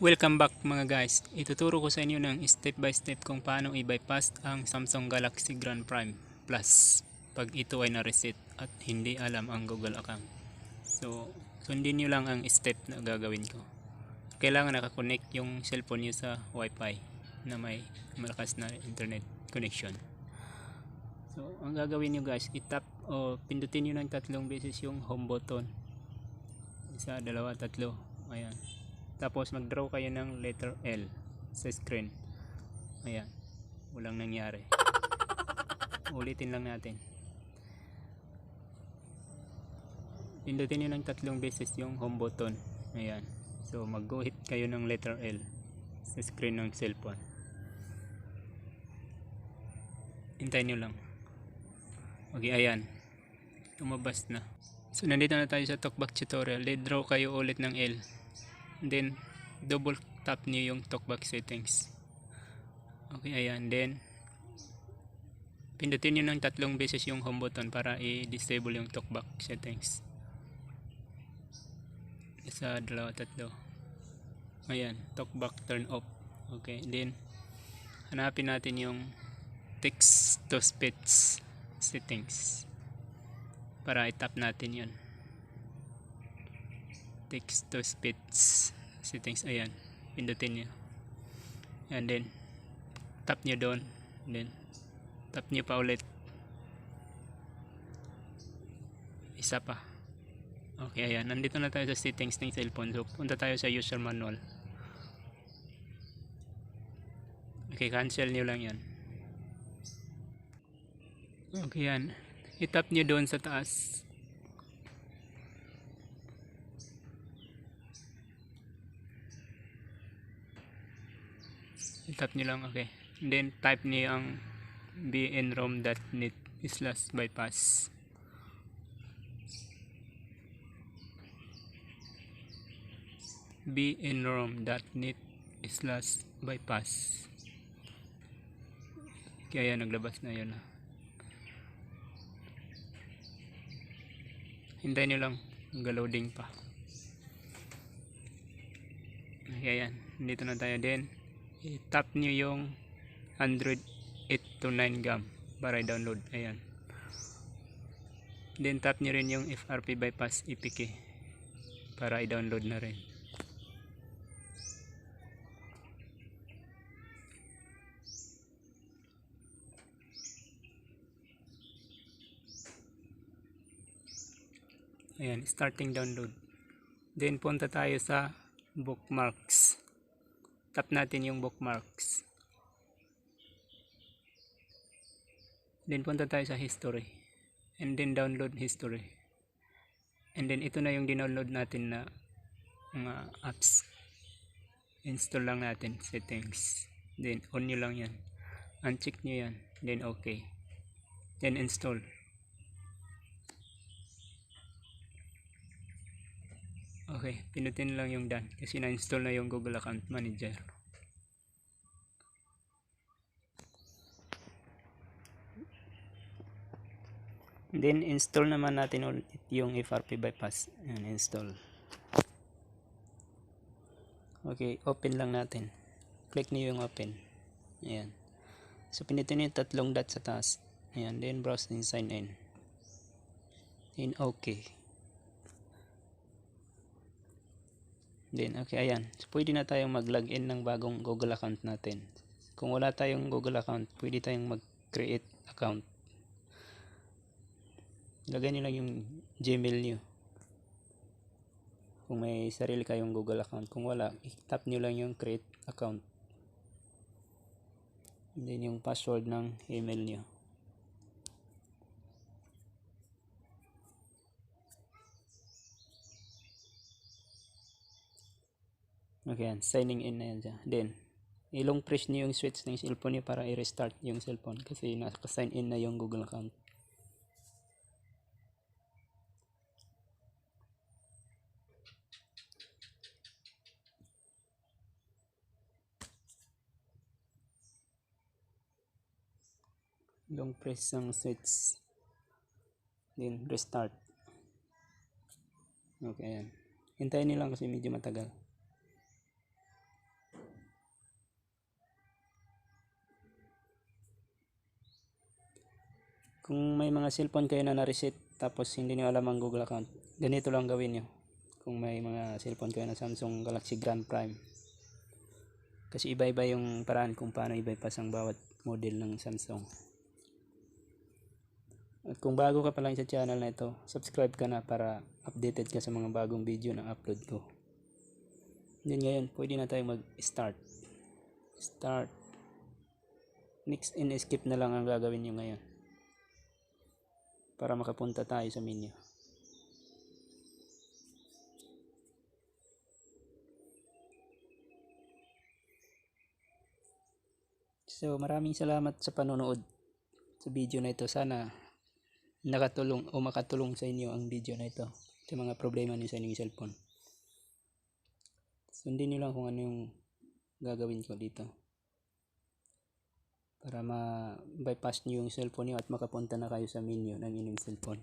Welcome back mga guys. Ituturo ko sa inyo ng step by step kung paano i-bypass ang Samsung Galaxy Grand Prime Plus pag ito ay na-reset at hindi alam ang Google account. So, sundin nyo lang ang step na gagawin ko. Kailangan nakakonect yung cellphone nyo sa Wi-Fi na may malakas na internet connection. So, ang gagawin nyo guys, itap o pindutin nyo ng tatlong beses yung home button. Isa, dalawa, tatlo. Ayan. Tapos mag-draw kayo ng letter L sa screen. Ayan. Walang nangyari. Ulitin lang natin. Pindutin nyo ng tatlong beses yung home button. Ayan. So mag-hit kayo ng letter L sa screen ng cellphone. Hintayin nyo lang. Okay, ayan. Lumabas na. So nandito na tayo sa talkback tutorial. Draw kayo ulit ng L. Then, double tap niyo yung talkback settings. Okay, ayan. Then, pindutin niyo ng tatlong beses yung home button para i-disable yung talkback settings. Isa, dalawa, tatlo. Ayan, talkback turn off. Okay, then, hanapin natin yung text to speech settings para i-tap natin yun text to speech settings ayan pindutin nyo and then tap nyo doon. Then tap nyo pa ulit. Isa pa. Okay ayan. Nandito na tayo sa settings ng cellphone. So punta tayo sa user manual. Okay cancel nyo lang yan. Okay yan itap nyo doon sa taas tap nyo lang okay. Then type niyo ang bnrom.net slash bypass. bnrom.net slash bypass. Kaya naglabas na yun ah. hintayin nyo lang galoading pa. Kaya yan dito na tayo din i-tap nyo yung Android 8 to 9 gam para i-download. Ayan. Then tap nyo rin yung FRP bypass EPK para i-download na rin. Ayan starting download. Then punta tayo sa bookmarks tap natin yung bookmarks. Then punta tayo sa history. And then download history. And then ito na yung dinownload natin na mga apps. Install lang natin settings. Then on nyo lang yan. Uncheck nyo yan. Then okay. Then install Okay, pinutin lang yung done kasi na-install na yung Google Account Manager. Then install naman natin ulit yung FRP bypass. Ayan, install. Okay, open lang natin. Click niyo yung open. Ayan. So pinutin niyo yung tatlong dot sa taas. Ayan, then browse and sign in. Then okay. Then, okay, ayan. So, pwede na tayong mag-login ng bagong Google account natin. Kung wala tayong Google account, pwede tayong mag-create account. Lagay nyo lang yung Gmail nyo. Kung may sarili kayong Google account. Kung wala, i-tap nyo lang yung create account. And then yung password ng email nyo. Okay yan, signing in na yan dyan. Then, ilong press nyo yung switch ng cellphone nyo para i-restart yung cellphone kasi naka-sign in na yung Google account. Long press ng switch. Then, restart. Okay, ayan. Hintayin nyo lang kasi medyo matagal. Kung may mga cellphone kayo na na-reset tapos hindi nyo alam ang Google account, ganito lang gawin nyo. Kung may mga cellphone kayo na Samsung Galaxy Grand Prime. Kasi iba-iba yung paraan kung paano i-bypass ang bawat model ng Samsung. At kung bago ka pa lang sa channel na ito, subscribe ka na para updated ka sa mga bagong video na upload ko. Then ngayon, pwede na tayong mag-start. Start. Next and skip na lang ang gagawin nyo ngayon. Para makapunta tayo sa menu. So maraming salamat sa panonood sa video na ito. Sana nakatulong o makatulong sa inyo ang video na ito sa mga problema niyo sa inyong cellphone. Sundin niyo lang kung ano yung gagawin ko dito. Para ma-bypass niyo yung cellphone niyo at makapunta na kayo sa menu ng inyong cellphone.